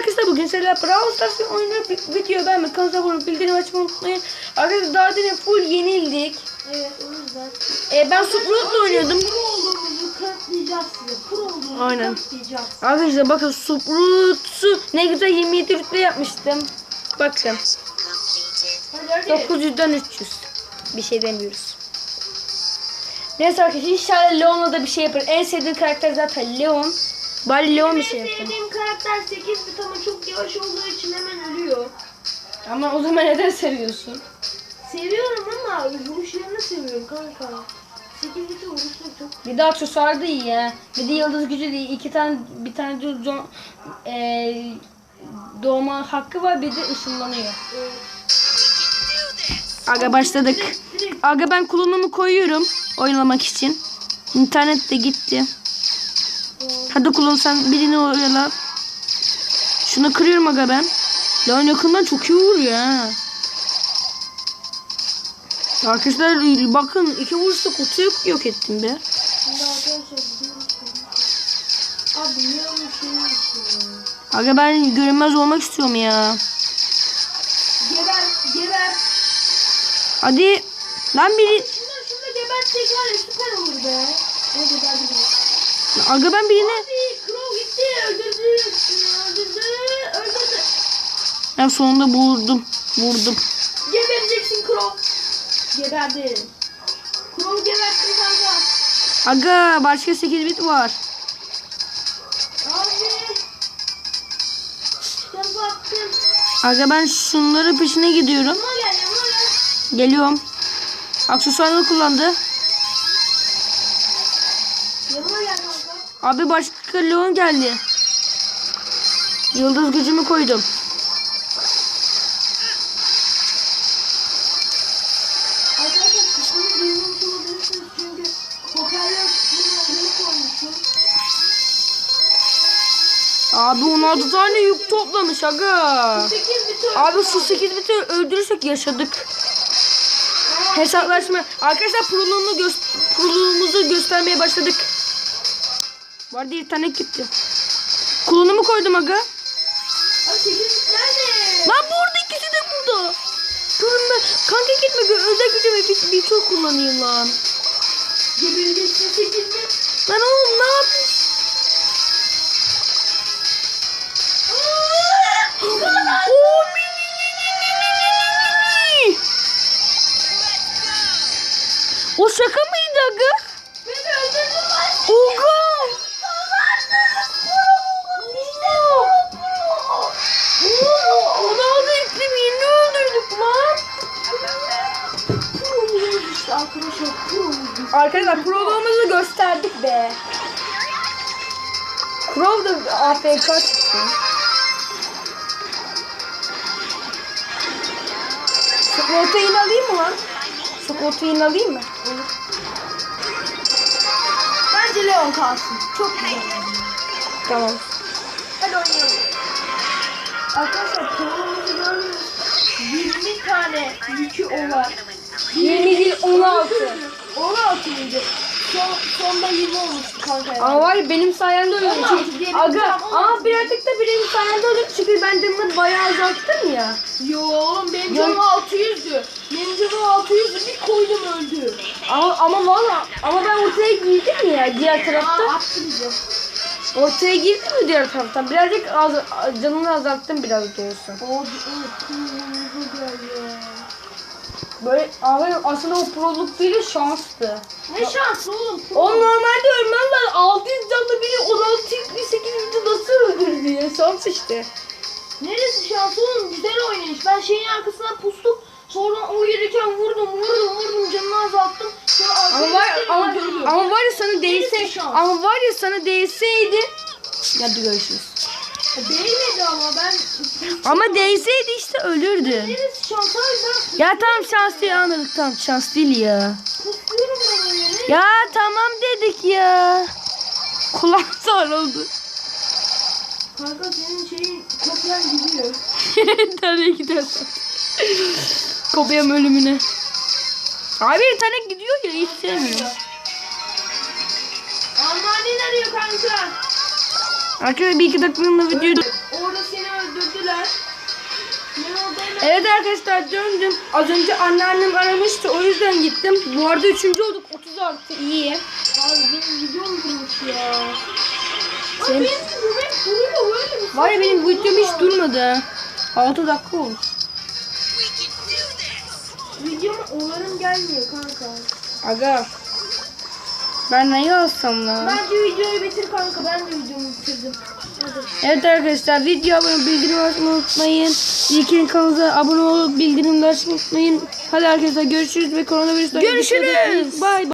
arkadaşlar bugün sizlerle Brawl Stars oyunu video beğenmeyi, kanala abone bildirim açmayı unutmayın. Arkadaşlar daha demin full yenildik. Evet o yüzden. Ee, ben Suprut'la oynuyordum. Pro olduğumuzu kanıtlayacağız size. Pro olduğumuzu Aynen. kanıtlayacağız. Arkadaşlar bakın Suprut'u ne güzel 27 rütbe yapmıştım. Bakın Hadi hadi. 900'den 300. Bir şey demiyoruz. Neyse arkadaşlar inşallah Leon'la da bir şey yapar. En sevdiğim karakter zaten Leon. Bari Leon bir şey yapsın. sevdiğim karakter 8 bit ama çok yavaş olduğu için hemen ölüyor. Ama o zaman neden seviyorsun? Seviyorum ama vuruşlarını seviyorum kanka. 8 biti vuruşları çok Bir de aksesuar da iyi ya. Bir de yıldız gücü de iyi. İki tane bir tane de zo- eee, doğma hakkı var bir de ışınlanıyor. Aga başladık. Direkt. Aga ben kulunumu koyuyorum oynamak için. İnternet de gitti. Hadi kulun sen birini oyala. Şunu kırıyorum aga ben. Lan yakından çok iyi vuruyor ha. Arkadaşlar bakın iki vuruşta kutu yok, yok ettim be. Aga ben görünmez olmak istiyorum ya. Geber, geber. Hadi. Lan biri. Şunu gebersek var ya süper olur be. Ne geberdi bu? Aga ben birine. Abi Crow gitti öldürdü. Öldürdü. Öldürdü. Ben sonunda vurdum. Vurdum. Gebereceksin Crow. Geberdi. Crow gebersin kanka. Aga başka 8 bit var. Abi. Sen baktın. Aga ben şunları peşine gidiyorum. Yanıma gel yanıma gel. Geliyorum. Aksesuarını kullandı. Abi başka Leon geldi. Yıldız gücümü koydum. Abi 16 tane yük toplamış aga. 8 bit Abi şu 8 biti öldürürsek yaşadık. Hesaplaşma. Arkadaşlar proluğunu gö proluğumuzu göstermeye başladık. Bu arada internet gitti. Kulunumu koydum aga. Lan burada ikisi de burada. Görme. Kanka gitme. Özel gücümü bir, bir çok kullanayım lan. Lan oğlum ne yapmış? O şaka mıydı aga? Arkadaşlar proluğumuzu gösterdik be. Crow da AFK çıktı. Protein'i alayım mı lan? Protein'i alayım mı? Bence Leon kalsın. Çok güzel. Tamam. Hadi oynayalım. Arkadaşlar kurulumuzu gördünüz. 20 tane yükü olan. 20 değil 16. 16 mıydı? Son, sonda 20 olmuştu kanka. yani. Ama var ya benim sayemde. 16 diyelim. Aga ama 16. birazcık da benim sayemde öldüm. Çünkü ben canımı bayağı azalttım ya. Yo oğlum benim canım 600'dü. Benim canım 600'dü bir koydum öldü. Ama ama valla ama ben ortaya girdim ya diğer tarafta. Aa. Ortaya girdim mi diğer taraftan? Birazcık az, canını azalttım biraz diyorsun. O evet. Böyle abi aslında o proluk değil şanstı. Ne şansı oğlum. O normalde ölmem ben 600 canlı biri 16 bir 8 bir nasıl öldürdü ya şans işte. Neresi şans oğlum güzel oynayış. Ben şeyin arkasından pustum. Sonra o gelirken vurdum vurdum vurdum canını azalttım. Sonra Ama var ama, ama var ya sana şans? ama var ya sana değseydi Hadi görüşürüz. Değmedi ama ben... Ama değseydi işte ölürdü. Neresi şans abi ben Ya tamam şans değil anladık tamam şans değil ya. pusuyorum ben öyle. Ya tamam dedik ya. Kulak zor oldu. Kanka senin şeyin kopyan gidiyor. Nereye gidersin? Kopyam ölümüne. Abi bir tane gidiyor ya hiç sevmiyorum. Almanen arıyor kanka. Arkadaşlar bir iki dakikalığına videoyu... Orada seni oradayım. Evet arkadaşlar döndüm. Az önce anneannem aramıştı o yüzden gittim. Bu arada üçüncü olduk 30 artı iyi. Abi benim videom durmuş ya. Senin- Var ya benim videom hiç durmadı. 6 dakika olmuş. Videoma onarım gelmiyor kanka. Aga. Ben neyi alsam lan? Bence videoyu bitir kanka. Ben de videomu bitirdim. Hadi. Evet arkadaşlar video abone bildirim açmayı unutmayın. İlkin kanalımıza abone olup bildirimleri açmayı unutmayın. Hadi arkadaşlar görüşürüz ve koronavirüsten Görüşürüz. Bye bye.